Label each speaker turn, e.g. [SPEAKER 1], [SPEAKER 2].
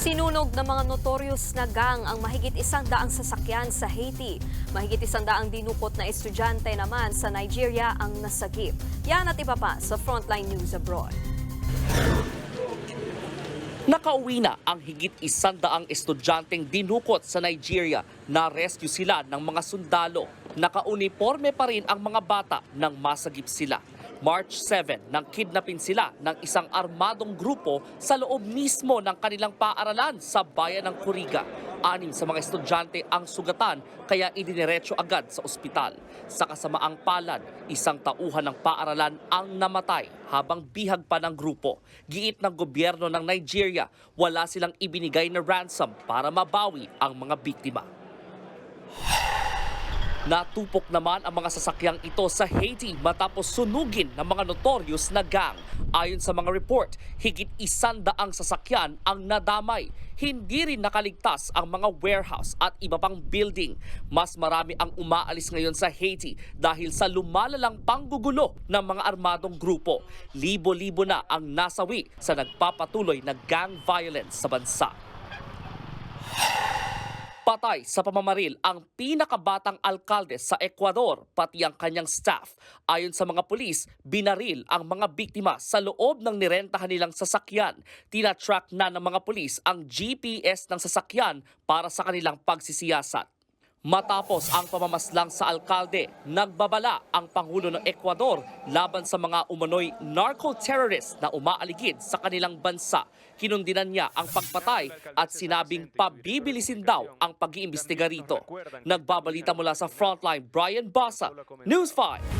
[SPEAKER 1] Sinunog ng mga notorious na gang ang mahigit isang daang sasakyan sa Haiti. Mahigit isang daang dinukot na estudyante naman sa Nigeria ang nasagip. Yan at iba pa sa Frontline News Abroad.
[SPEAKER 2] Nakauwi na ang higit isandaang estudyanteng dinukot sa Nigeria na rescue sila ng mga sundalo. Nakauniforme pa rin ang mga bata nang masagip sila. March 7 nang kidnapin sila ng isang armadong grupo sa loob mismo ng kanilang paaralan sa bayan ng Kuriga. Anim sa mga estudyante ang sugatan kaya idiniretso agad sa ospital. Sa kasamaang palad, isang tauhan ng paaralan ang namatay habang bihag pa ng grupo. Giit ng gobyerno ng Nigeria, wala silang ibinigay na ransom para mabawi ang mga biktima. Natupok naman ang mga sasakyang ito sa Haiti matapos sunugin ng mga notorious na gang. Ayon sa mga report, higit isandaang sasakyan ang nadamay. Hindi rin nakaligtas ang mga warehouse at iba pang building. Mas marami ang umaalis ngayon sa Haiti dahil sa lumalalang panggugulo ng mga armadong grupo. Libo-libo na ang nasawi sa nagpapatuloy na gang violence sa bansa. Patay sa pamamaril ang pinakabatang alkalde sa Ecuador pati ang kanyang staff. Ayon sa mga pulis, binaril ang mga biktima sa loob ng nirentahan nilang sasakyan. Tinatrack na ng mga pulis ang GPS ng sasakyan para sa kanilang pagsisiyasat. Matapos ang pamamaslang sa alkalde, nagbabala ang Pangulo ng Ecuador laban sa mga umano'y narco-terrorist na umaaligid sa kanilang bansa. Kinundinan niya ang pagpatay at sinabing pabibilisin daw ang pag-iimbestiga rito. Nagbabalita mula sa Frontline, Brian Basa, News 5.